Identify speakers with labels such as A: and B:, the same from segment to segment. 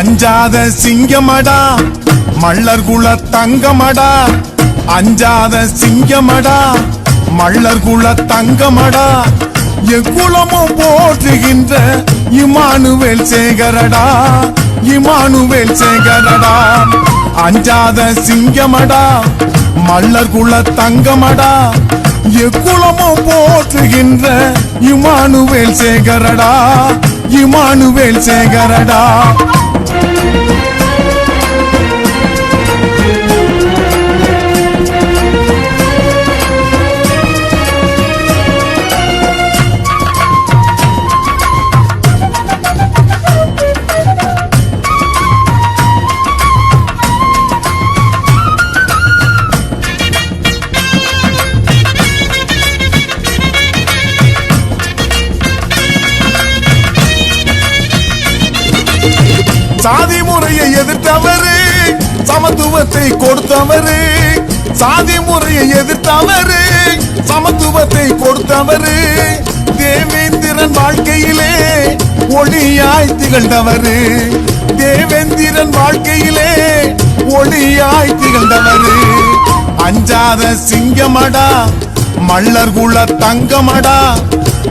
A: அஞ்சாத சிங்கமடா மல்லர் குல தங்கமடா. அஞ்சாத சிங்கமடா மல்லர் குல தங்கமடா. எக்குளமும் போற்றுகின்ற இமானுவேல் சேகரடா இமானுவேல் சேகரடா. அஞ்சாத சிங்கமடா மல்லர் குல தங்கமடா. எக்குளமும் போற்றுகின்ற இமானுவேல் சேகரடா இமானுவேல் சேகரடா. சாதி முறையை எதிர்த்தவரு சமத்துவத்தை கொடுத்தவரு. சாதி முறையை எதிர்த்தவரு சமத்துவத்தை கொடுத்தவரு. தேவேந்திரன் வாழ்க்கையிலே ஒளியாய் திகழ்ந்தவரு. தேவேந்திரன் வாழ்க்கையிலே ஒளியாய் திகழ்ந்தவரு. அஞ்சாத சிங்கமடா மல்லர் குல தங்கமடா.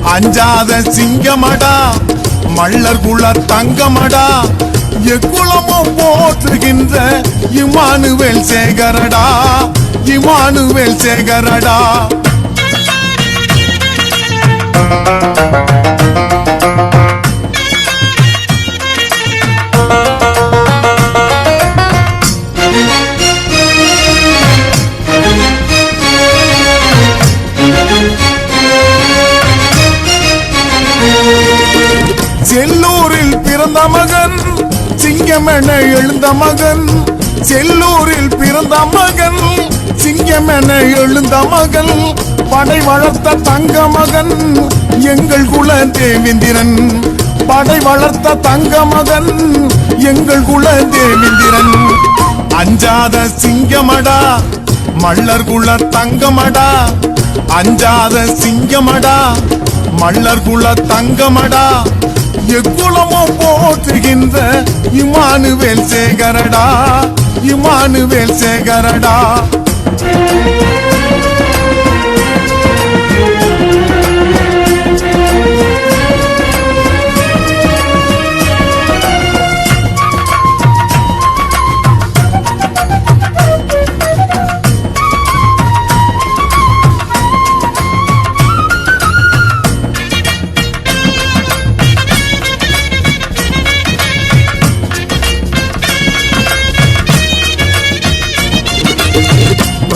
A: அஞ்சாத சிங்கமடா மல்லர் குல தங்கமடா. எக்குளமும் போற்றுகின்ற இமானுவேல் சேகரடா இமானுவேல் சேகரடா. செல்லூரில் பிறந்த மகன் சிங்கமென எழுந்த மகன் செல்லூரில் பிறந்த மகன். சிங்கமென எழுந்த மகன் படை வளர்த்த தங்க மகன். எங்கள் குல தேவேந்திரன் படை வளர்த்த தங்க மகன். எங்கள் குல தேவேந்திரன். அஞ்சாத சிங்கமடா மல்லர் குல தங்கமடா. அஞ்சாத சிங்கமடா மல்லர் குல தங்கமடா. எக்குளமோ போற்றுகின்ற இமானுவேல் சேகரடா இமானுவேல் சேகரடா.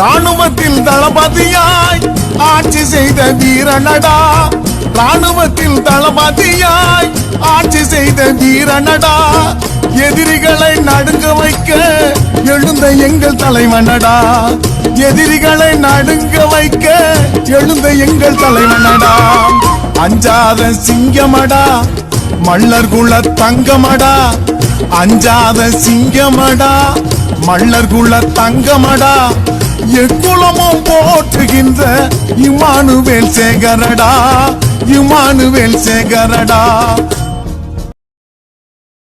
A: ராணுவத்தில் தளபதியாய் ஆட்சி செய்த வீரனடா. ராணுவத்தில் தளபதியாய் ஆட்சி செய்த வீரனடா. எதிரிகளை நடுங்க வைக்க எழுந்த எங்கள் தலைவனடா. எதிரிகளை நடுங்க வைக்க எழுந்த எங்கள் தலைவனடா. அஞ்சாத சிங்கமடா மல்லர் குல தங்கமடா. அஞ்சாத சிங்கமடா மல்லர் குல தங்கமடா. எக்குளமும் போற்றுகின்ற இமானுவேல் சேகரடா இமானுவேல் சேகரடா.